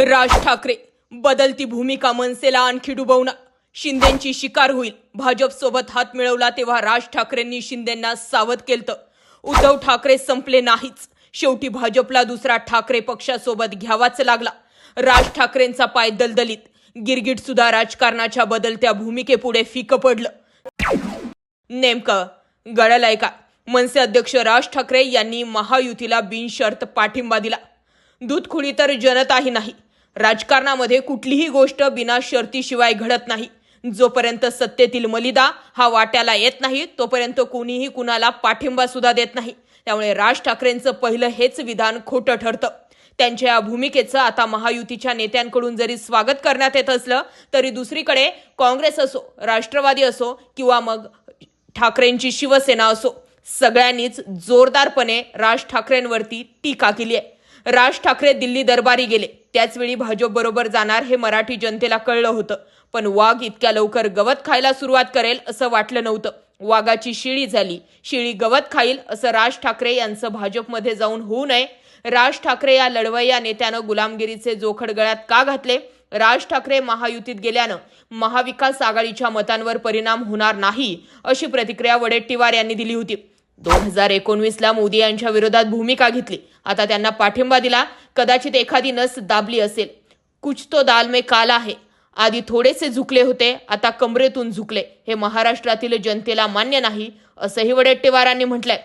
राज ठाकरे बदलती भूमिका मनसेला आणखी डुबवणार शिंदेची शिकार होईल. भाजपसोबत हात मिळवला तेव्हा राज ठाकरेंनी शिंदेंना सावध केलं उद्धव ठाकरे संपले नाहीच. शेवटी भाजपला दुसरा ठाकरे पक्षासोबत घ्यावाच लागला. राज ठाकरेंचा पाय दलदलीत. गिरगिट सुद्धा राजकारणाच्या बदलत्या भूमिकेपुढे फिकं पडलं. नेमकं गळालाय का? मनसे अध्यक्ष राज ठाकरे यांनी महायुतीला बिनशर्त पाठिंबा दिला. दूधखुळी तर जनताही नाही. राजकारणामध्ये कुठलीही गोष्ट बिना शर्तीशिवाय घडत नाही. जोपर्यंत सत्तेतील मलिदा हा वाट्याला येत नाही तोपर्यंत कोणीही कुणाला पाठिंबा सुद्धा देत नाही. त्यामुळे राज ठाकरेंचं पहिलं हेच विधान खोटं ठरतं. त्यांच्या या भूमिकेचं आता महायुतीच्या नेत्यांकडून जरी स्वागत करण्यात येत असलं तरी दुसरीकडे काँग्रेस असो राष्ट्रवादी असो किंवा मग ठाकरेंची शिवसेना असो सगळ्यांनीच जोरदारपणे राज ठाकरेंवरती टीका केली आहे. राज ठाकरे दिल्ली दरबारी गेले. त्याचवेळी भाजपबरोबर जाणार हे मराठी जनतेला कळलं होतं. पण वाघ इतक्या लवकर गवत खायला सुरुवात करेल असं वाटलं नव्हतं. वाघाची शिळी झाली. शिळी गवत खाईल असं राज ठाकरे यांचं भाजपमध्ये जाऊन होऊ नये. राज ठाकरे या लढवय्या नेत्यानं गुलामगिरीचे जोखड गळ्यात का घातले? राज ठाकरे महायुतीत गेल्यानं महाविकास आघाडीच्या मतांवर परिणाम होणार नाही अशी प्रतिक्रिया वडेट्टीवार यांनी दिली होती. दोन हजार एकोणवीसला मोदी यांच्या विरोधात भूमिका घेतली. आता त्यांना पाठिंबा दिला. कदाचित एखादी नस दाबली असेल. कुछ तो दाल में काला आहे आधी थोडेसे झुकले होते आता कमरेतून झुकले. हे महाराष्ट्रातील जनतेला मान्य नाही असंही वडेट्टीवारांनी म्हटलंय.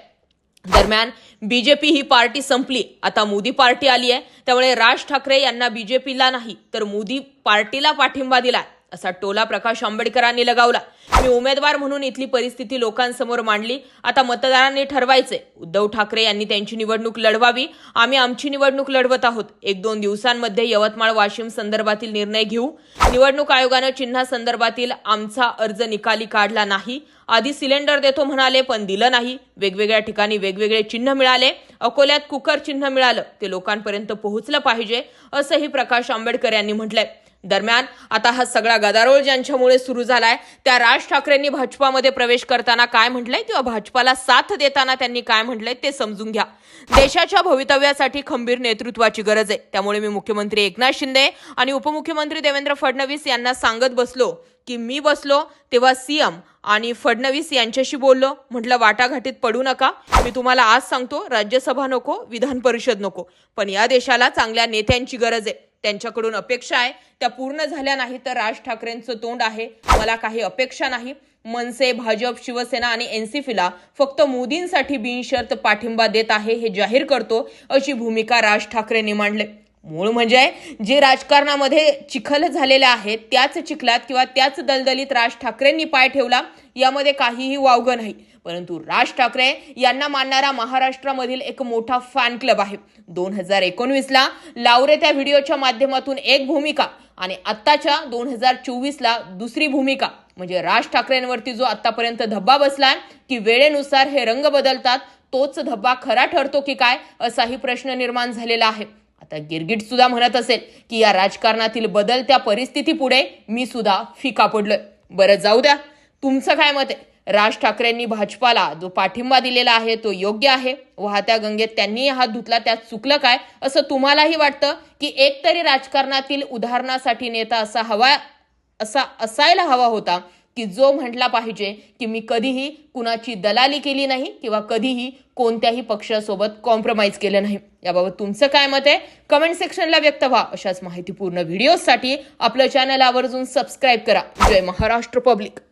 दरम्यान बीजेपी ही पार्टी संपली. आता मोदी पार्टी आली आहे. त्यामुळे राज ठाकरे यांना बीजेपीला नाही तर मोदी पार्टीला पाठिंबा दिला असा टोला प्रकाश आंबेडकरांनी लगावला. मी उमेदवार म्हणून इथली परिस्थिती लोकांसमोर मांडली. आता मतदारांनी ठरवायचे उद्धव ठाकरे यांनी त्यांची निवडणूक लढवावी. आम्ही आमची निवडणूक लढवत आहोत. एक दोन दिवसांमध्ये यवतमाळ वाशिम संदर्भातील निर्णय घेऊ. निवडणूक आयोगानं चिन्हा संदर्भातील आमचा अर्ज निकाली काढला नाही. आधी सिलेंडर देतो म्हणाले पण दिलं नाही. वेगवेगळ्या ठिकाणी वेगवेगळे चिन्ह मिळाले. अकोल्यात कुकर चिन्ह मिळालं. ते लोकांपर्यंत पोहोचलं पाहिजे असंही प्रकाश आंबेडकर यांनी म्हटलंय. दरम्यान आता हा सगळा गदारोळ ज्यांच्यामुळे सुरू झालाय त्या राज ठाकरेंनी भाजपामध्ये प्रवेश करताना काय म्हटलंय किंवा भाजपाला साथ देताना त्यांनी काय म्हटलंय ते समजून घ्या. देशाच्या भवितव्यासाठी खंबीर नेतृत्वाची गरज आहे. त्यामुळे मी मुख्यमंत्री एकनाथ शिंदे आणि उपमुख्यमंत्री देवेंद्र फडणवीस यांना सांगत बसलो की मी बसलो तेव्हा सीएम आणि फडणवीस यांच्याशी बोललो. म्हटलं वाटाघाटीत पडू नका. मी तुम्हाला आज सांगतो राज्यसभा नको विधान परिषद नको. पण या देशाला चांगल्या नेत्यांची गरज आहे. त्यांच्याकडून अपेक्षा आहे. त्या पूर्ण झाल्या नाही तर राज ठाकरेंचं तोंड आहे. मला काही अपेक्षा नाही. मनसे भाजप शिवसेना आणि एनसीपीला फक्त मोदींसाठी बिनशर्त पाठिंबा देत आहे हे जाहीर करतो अशी भूमिका राज ठाकरेंनी मांडले. मूळ म्हणजे जे राजकारणामध्ये चिखल झालेले आहेत त्याच चिखलात किंवा त्याच दलदलीत राज ठाकरेंनी पाय ठेवला यामध्ये काहीही वावगं नाही. परंतु राज ठाकरे यांना मानणारा महाराष्ट्रामधील एक मोठा फॅन क्लब आहे. दोन हजार एकोणवीसला लावरे त्या व्हिडिओच्या माध्यमातून एक भूमिका आणि आत्ताच्या दोन हजार चोवीसला दुसरी भूमिका. म्हणजे राज ठाकरेंवरती जो आतापर्यंत धब्बा बसलाय की वेळेनुसार हे रंग बदलतात तोच धब्बा खरा ठरतो की काय असाही प्रश्न निर्माण झालेला आहे. आता गिरगिट सुद्धा म्हणत असेल की या राजकारणातील बदलत्या परिस्थितीपुढे मी सुद्धा फिका पडलोय. बरं जाऊ द्या. तुमचं काय मत आहे? राज ठाकरेंनी भाजपाला जो पाठिंबा दिलेला आहे तो योग्य आहे? वाहत्या गंगेत त्यांनी हात धुतला त्यात चुकलं काय? असं तुम्हालाही वाटतं की एकतरी राजकारणातील उदाहरणासाठी नेता असा हवा असा असायला हवा होता? की जो म्हटला पाहिजे की मी कधीही कुणाची दलाली केली नाही किंवा कधीही कोणत्याही पक्षासोबत कॉम्प्रोमाइज केलं नाही. याबाबत तुमचं काय मत आहे? कमेंट सेक्शनला व्यक्त व्हा. अशाच माहितीपूर्ण व्हिडिओसाठी आपलं चॅनल आवर्जून सबस्क्राईब करा. जय महाराष्ट्र पब्लिक